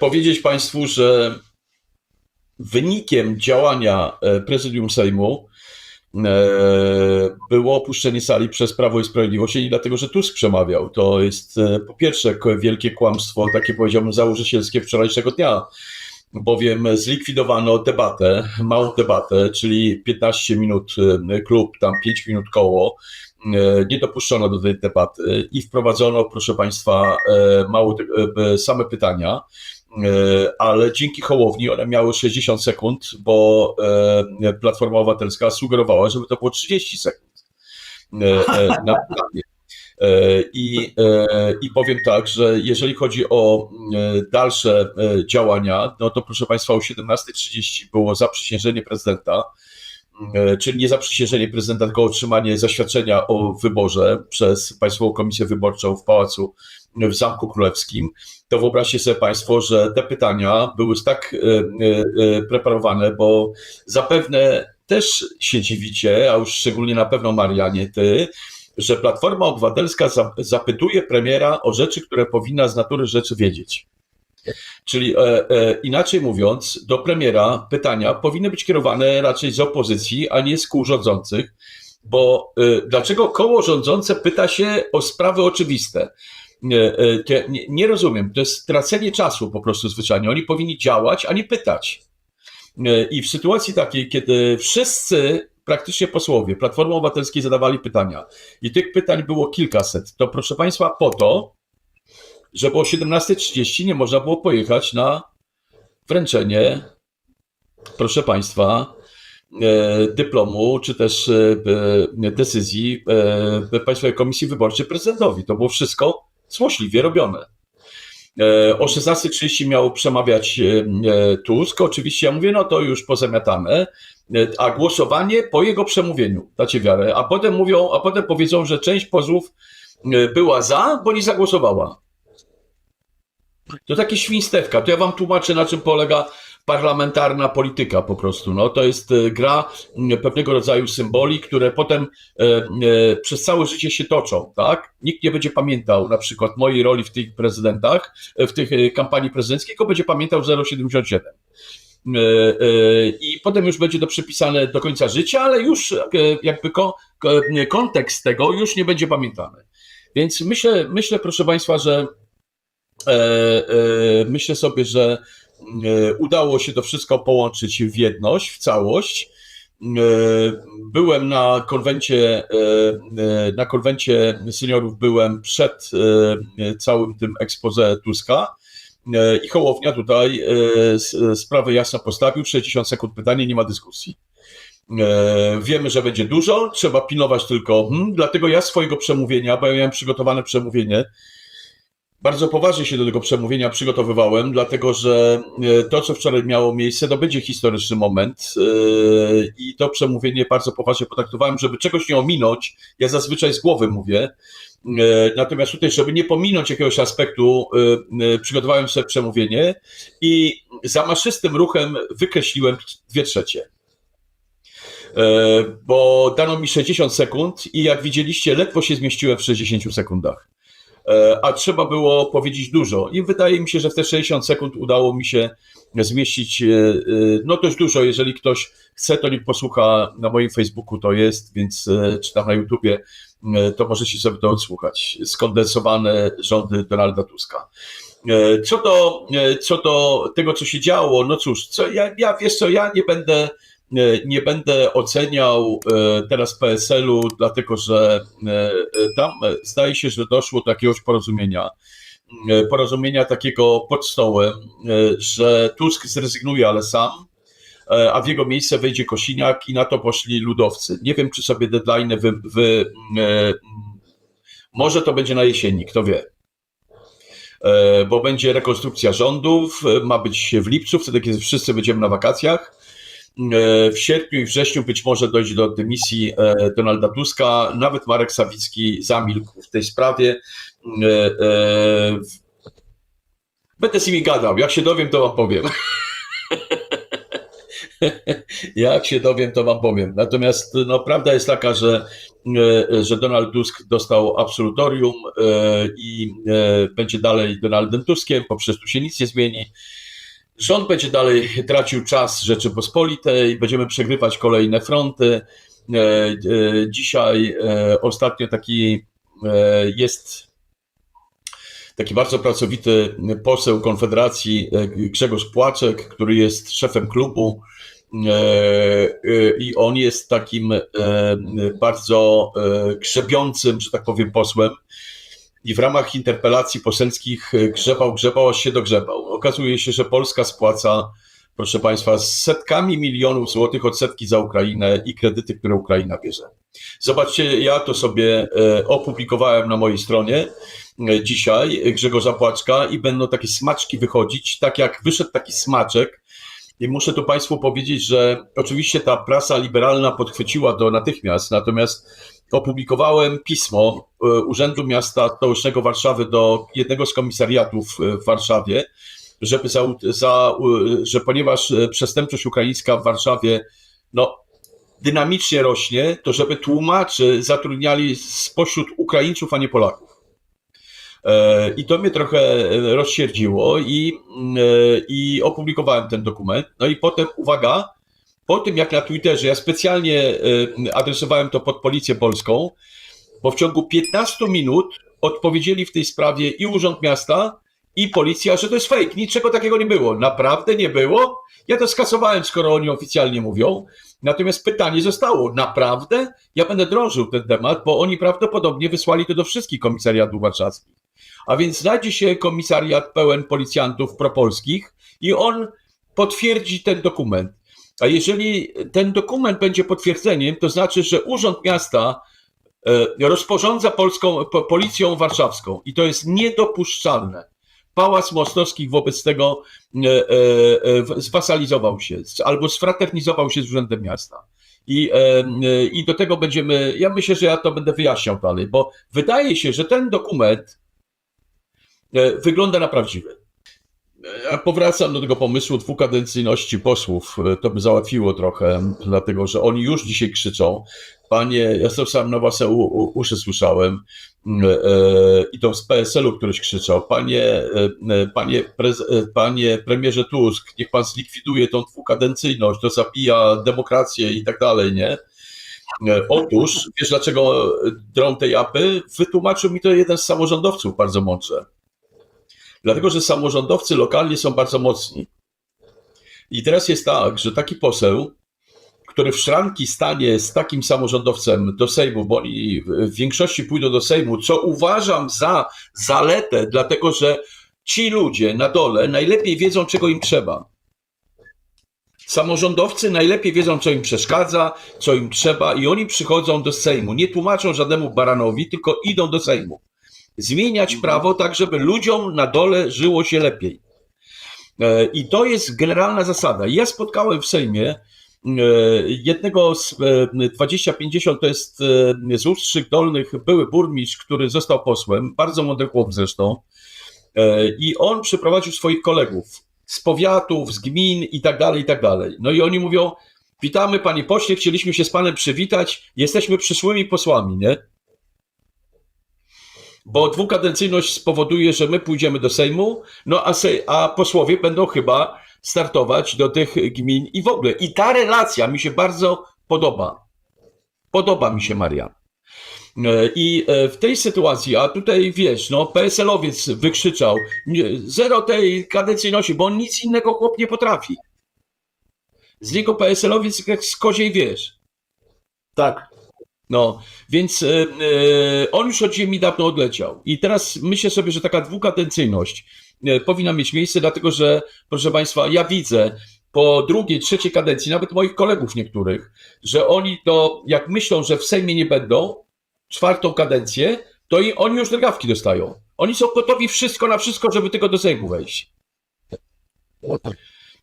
powiedzieć Państwu, że wynikiem działania prezydium Sejmu było opuszczenie sali przez Prawo i Sprawiedliwość i dlatego, że Tusk przemawiał. To jest po pierwsze wielkie kłamstwo, takie powiedziałbym założycielskie wczorajszego dnia, bowiem zlikwidowano debatę, małą debatę, czyli 15 minut klub, tam 5 minut koło, nie dopuszczono do tej debaty i wprowadzono, proszę Państwa, mało, same pytania, ale dzięki Hołowni one miały 60 sekund, bo Platforma Obywatelska sugerowała, żeby to było 30 sekund na pytanie. I, I powiem tak, że jeżeli chodzi o dalsze działania, no to proszę Państwa, o 17.30 było zaprzysiężenie prezydenta, czyli nie zaprzysiężenie prezydenta, tylko otrzymanie zaświadczenia o wyborze przez Państwową Komisję Wyborczą w Pałacu w Zamku Królewskim, to wyobraźcie sobie Państwo, że te pytania były tak preparowane, bo zapewne też się dziwicie, a już szczególnie na pewno Marianie, ty, że Platforma Obywatelska zapytuje premiera o rzeczy, które powinna z natury rzeczy wiedzieć. Czyli e, e, inaczej mówiąc, do premiera pytania powinny być kierowane raczej z opozycji, a nie z kół rządzących, bo e, dlaczego koło rządzące pyta się o sprawy oczywiste? Nie, nie, nie rozumiem, to jest stracenie czasu po prostu zwyczajnie. Oni powinni działać, a nie pytać. I w sytuacji takiej, kiedy wszyscy praktycznie posłowie Platformy Obywatelskiej zadawali pytania i tych pytań było kilkaset, to proszę Państwa po to, żeby o 17.30 nie można było pojechać na wręczenie, proszę Państwa, dyplomu czy też decyzji Państwowej Komisji Wyborczej prezydentowi. To było wszystko złośliwie robione. O 16.30 miał przemawiać Tusk. Oczywiście ja mówię, no to już pozamiatane, a głosowanie po jego przemówieniu, dacie wiarę. A potem mówią, a potem powiedzą, że część posłów była za, bo nie zagłosowała. To takie świństewka. To ja wam tłumaczę, na czym polega parlamentarna polityka po prostu. No, to jest gra pewnego rodzaju symboli, które potem e, e, przez całe życie się toczą, tak? Nikt nie będzie pamiętał na przykład mojej roli w tych prezydentach, w tych kampanii prezydenckich, tylko będzie pamiętał 0,77. I potem już będzie to przypisane do końca życia, ale już jakby kontekst tego już nie będzie pamiętany. Więc myślę, myślę proszę Państwa, że myślę sobie, że udało się to wszystko połączyć w jedność, w całość. Byłem na konwencie, na konwencie seniorów byłem przed całym tym expose Tuska i Hołownia tutaj sprawę jasno postawił, 60 sekund pytanie, nie ma dyskusji. Wiemy, że będzie dużo, trzeba pilnować tylko, hmm, dlatego ja swojego przemówienia, bo ja miałem przygotowane przemówienie, bardzo poważnie się do tego przemówienia przygotowywałem, dlatego że to, co wczoraj miało miejsce, to będzie historyczny moment i to przemówienie bardzo poważnie potraktowałem, żeby czegoś nie ominąć. Ja zazwyczaj z głowy mówię. Natomiast tutaj, żeby nie pominąć jakiegoś aspektu, przygotowałem sobie przemówienie i zamaszystym ruchem wykreśliłem dwie trzecie. Bo dano mi 60 sekund i jak widzieliście, ledwo się zmieściłem w 60 sekundach a trzeba było powiedzieć dużo. I wydaje mi się, że w te 60 sekund udało mi się zmieścić no dość dużo. Jeżeli ktoś chce, to niech posłucha na moim Facebooku, to jest, więc czy tam na YouTubie, to możecie sobie to odsłuchać. Skondensowane rządy Donalda Tuska. Co do, co do tego, co się działo, no cóż, co, ja, ja wiesz co, ja nie będę nie będę oceniał teraz PSL-u, dlatego że tam zdaje się, że doszło do jakiegoś porozumienia. Porozumienia takiego pod stołem, że Tusk zrezygnuje, ale sam, a w jego miejsce wejdzie Kosiniak i na to poszli ludowcy. Nie wiem, czy sobie deadline wy, wy może to będzie na jesieni, kto wie. Bo będzie rekonstrukcja rządów, ma być w lipcu, wtedy kiedy wszyscy będziemy na wakacjach w sierpniu i wrześniu być może dojdzie do dymisji Donalda Tuska. Nawet Marek Sawicki zamilkł w tej sprawie. Będę z nimi gadał. Jak się dowiem, to wam powiem. Jak się dowiem, to wam powiem. Natomiast no, prawda jest taka, że e, że Donald Tusk dostał absolutorium e, i e, będzie dalej Donaldem Tuskiem, poprzez tu się nic nie zmieni. Rząd będzie dalej tracił czas Rzeczypospolitej, będziemy przegrywać kolejne fronty. E, e, Dzisiaj e, ostatnio taki jest taki bardzo pracowity poseł Konfederacji Grzegorz Płaczek, który jest szefem klubu. I on jest takim bardzo grzebiącym, że tak powiem, posłem i w ramach interpelacji poselskich e, grzebał, grzebał, aż się dogrzebał. Okazuje się, że Polska spłaca, proszę Państwa, z setkami milionów złotych odsetki za Ukrainę i kredyty, które Ukraina bierze. Zobaczcie, ja to sobie e, opublikowałem na mojej stronie e, dzisiaj Grzegorza Płaczka i będą takie smaczki wychodzić, tak jak wyszedł taki smaczek. I muszę tu Państwu powiedzieć, że oczywiście ta prasa liberalna podchwyciła to natychmiast, natomiast opublikowałem pismo e, Urzędu Miasta Stołecznego Warszawy do jednego z komisariatów e, w Warszawie, żeby za, za, że ponieważ e, przestępczość ukraińska w Warszawie no, dynamicznie rośnie, to żeby tłumaczy zatrudniali spośród Ukraińców, a nie Polaków. I to mnie trochę rozsierdziło i, i opublikowałem ten dokument. No i potem, uwaga, po tym jak na Twitterze, ja specjalnie e, adresowałem to pod policję polską, bo w ciągu 15 minut odpowiedzieli w tej sprawie i Urząd Miasta, i policja, że to jest fake, niczego takiego nie było. Naprawdę nie było? Ja to skasowałem, skoro oni oficjalnie mówią. Natomiast pytanie zostało, naprawdę? Ja będę drążył ten temat, bo oni prawdopodobnie wysłali to do wszystkich komisariatów warszawskich. A więc znajdzie się komisariat pełen policjantów propolskich i on potwierdzi ten dokument. A jeżeli ten dokument będzie potwierdzeniem, to znaczy, że Urząd Miasta e, rozporządza polską po, policją warszawską i to jest niedopuszczalne. Pałac Mostowskich wobec tego e, e, zwasalizował się albo sfraternizował się z Urzędem Miasta. I, I do tego będziemy, ja myślę, że ja to będę wyjaśniał dalej, bo wydaje się, że ten dokument wygląda na prawdziwy. Ja powracam do tego pomysłu dwukadencyjności posłów. E, To by załatwiło trochę, dlatego że oni już dzisiaj krzyczą. Panie, ja to sam na własne uszy słyszałem mm, e, i to z PSL-u ktoś krzyczał. Panie, e, panie, prez, panie premierze Tusk, niech pan zlikwiduje tą dwukadencyjność, to zabija demokrację i tak dalej, nie? Otóż, wiesz dlaczego drą tej apy? Wytłumaczył mi to jeden z samorządowców bardzo mądrze. Dlatego, że samorządowcy lokalnie są bardzo mocni. I teraz jest tak, że taki poseł, który w szranki stanie z takim samorządowcem do Sejmu, bo w większości pójdą do Sejmu, co uważam za zaletę, dlatego że ci ludzie na dole najlepiej wiedzą, czego im trzeba. Samorządowcy najlepiej wiedzą, co im przeszkadza, co im trzeba, i oni przychodzą do Sejmu. Nie tłumaczą żadnemu baranowi, tylko idą do Sejmu zmieniać prawo tak, żeby ludziom na dole żyło się lepiej. E, I to jest generalna zasada. Ja spotkałem w Sejmie e, jednego z e, 2050, to jest e, z Ustrzyk Dolnych, były burmistrz, który został posłem, bardzo mądry chłop zresztą, E, i on przyprowadził swoich kolegów z powiatów, z gmin i tak dalej, i tak dalej. No i oni mówią, witamy panie pośle, chcieliśmy się z panem przywitać, jesteśmy przyszłymi posłami, nie? Bo dwukadencyjność spowoduje, że my pójdziemy do Sejmu, no a, sej, a posłowie będą chyba startować do tych gmin i w ogóle. I ta relacja mi się bardzo podoba. Podoba mi się, Maria. E, I e, w tej sytuacji, a tutaj wiesz, no PSL-owiec wykrzyczał, zero tej kadencyjności, bo on nic innego chłop nie potrafi. Z niego PSL-owiec jak z koziej wiesz. Tak. No, więc e, e, on już od ziemi dawno odleciał. I teraz myślę sobie, że taka dwukadencyjność e, powinna mieć miejsce, dlatego że, proszę Państwa, ja widzę po drugiej, trzeciej kadencji, nawet moich kolegów niektórych, że oni to, jak myślą, że w Sejmie nie będą, czwartą kadencję, to i oni już drgawki dostają. Oni są gotowi wszystko na wszystko, żeby tylko do Sejmu wejść.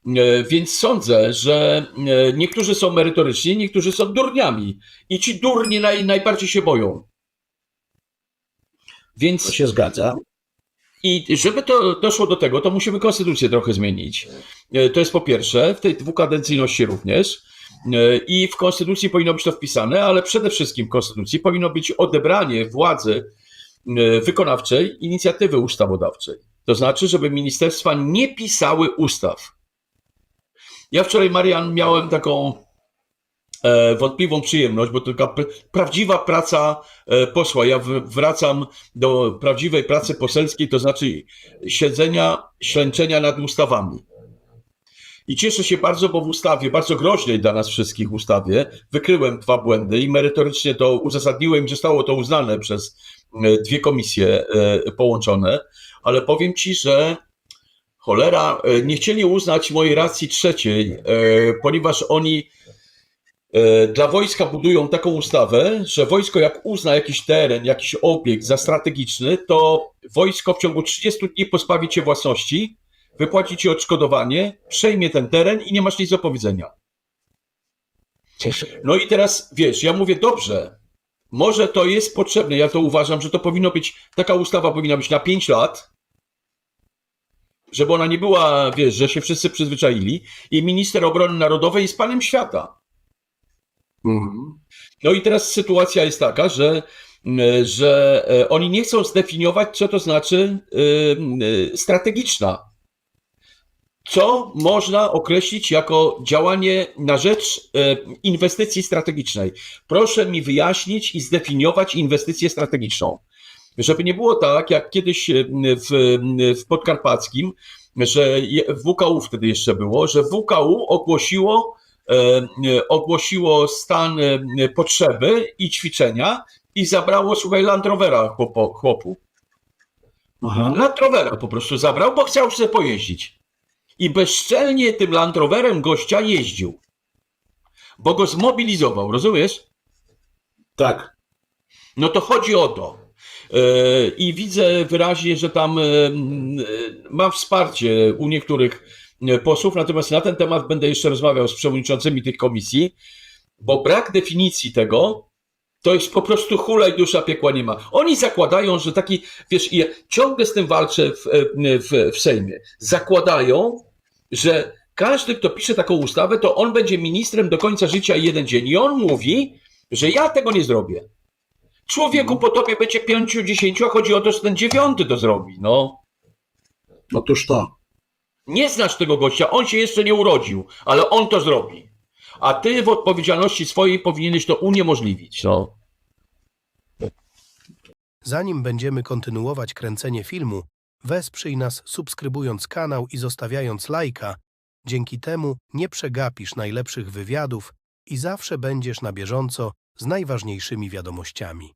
E, Więc sądzę, że e, niektórzy są merytoryczni, niektórzy są durniami. I ci durni naj, najbardziej się boją. To Więc się zgadza. i żeby to doszło do tego, to musimy konstytucję trochę zmienić. E, To jest po pierwsze, w tej dwukadencyjności również. I w konstytucji powinno być to wpisane, ale przede wszystkim w konstytucji powinno być odebranie władzy wykonawczej inicjatywy ustawodawczej. To znaczy, żeby ministerstwa nie pisały ustaw. Ja wczoraj, Marian, miałem taką e, wątpliwą przyjemność, bo pr- prawdziwa praca e, posła. Ja wracam do prawdziwej pracy poselskiej, to znaczy siedzenia, ślęczenia nad ustawami. I cieszę się bardzo, bo w ustawie, bardzo groźnej dla nas wszystkich ustawie, wykryłem dwa błędy i merytorycznie to uzasadniłem i zostało to uznane przez e, dwie komisje połączone, ale powiem Ci, że cholera, e, nie chcieli uznać mojej racji trzeciej, e, ponieważ oni e, dla wojska budują taką ustawę, że wojsko jak uzna jakiś teren, jakiś obiekt za strategiczny, to wojsko w ciągu 30 dni pozbawi cię własności, wypłaci ci odszkodowanie, przejmie ten teren i nie masz nic do powiedzenia. No i teraz wiesz, ja mówię dobrze, może to jest potrzebne, ja to uważam, że to powinno być, taka ustawa powinna być na 5 lat, żeby ona nie była, wiesz, że się wszyscy przyzwyczaili i minister obrony narodowej jest panem świata. Mhm. No i teraz sytuacja jest taka, że, że e, oni nie chcą zdefiniować, co to znaczy y, strategiczna. Co można określić jako działanie na rzecz e, inwestycji strategicznej? Proszę mi wyjaśnić i zdefiniować inwestycję strategiczną. Żeby nie było tak, jak kiedyś e, w, w Podkarpackim, że WKU wtedy jeszcze było, że WKU ogłosiło e, e, ogłosiło stan e, potrzeby i ćwiczenia i zabrało, słuchaj, Land Rovera chłopo, chłopu. Aha. Land Rovera po prostu zabrał, bo chciał sobie pojeździć. I bezczelnie tym Land Roverem gościa jeździł. Bo go zmobilizował, rozumiesz? Tak. No to chodzi o to. E, I widzę wyraźnie, że tam e, e, mam wsparcie u niektórych posłów, natomiast na ten temat będę jeszcze rozmawiał z przewodniczącymi tych komisji, bo brak definicji tego to jest po prostu hula i dusza piekła nie ma. Oni zakładają, że taki, wiesz, ja ciągle z tym walczę w, w, w Sejmie. Zakładają, że każdy, kto pisze taką ustawę, to on będzie ministrem do końca życia jeden dzień. I on mówi, że ja tego nie zrobię. Człowieku po tobie będzie pięciu, dziesięciu, a chodzi o to, że ten dziewiąty to zrobi. No, Otóż to. nie znasz tego gościa, on się jeszcze nie urodził, ale on to zrobi. A ty w odpowiedzialności swojej powinieneś to uniemożliwić. No. Zanim będziemy kontynuować kręcenie filmu, wesprzyj nas subskrybując kanał i zostawiając lajka. Dzięki temu nie przegapisz najlepszych wywiadów i zawsze będziesz na bieżąco z najważniejszymi wiadomościami.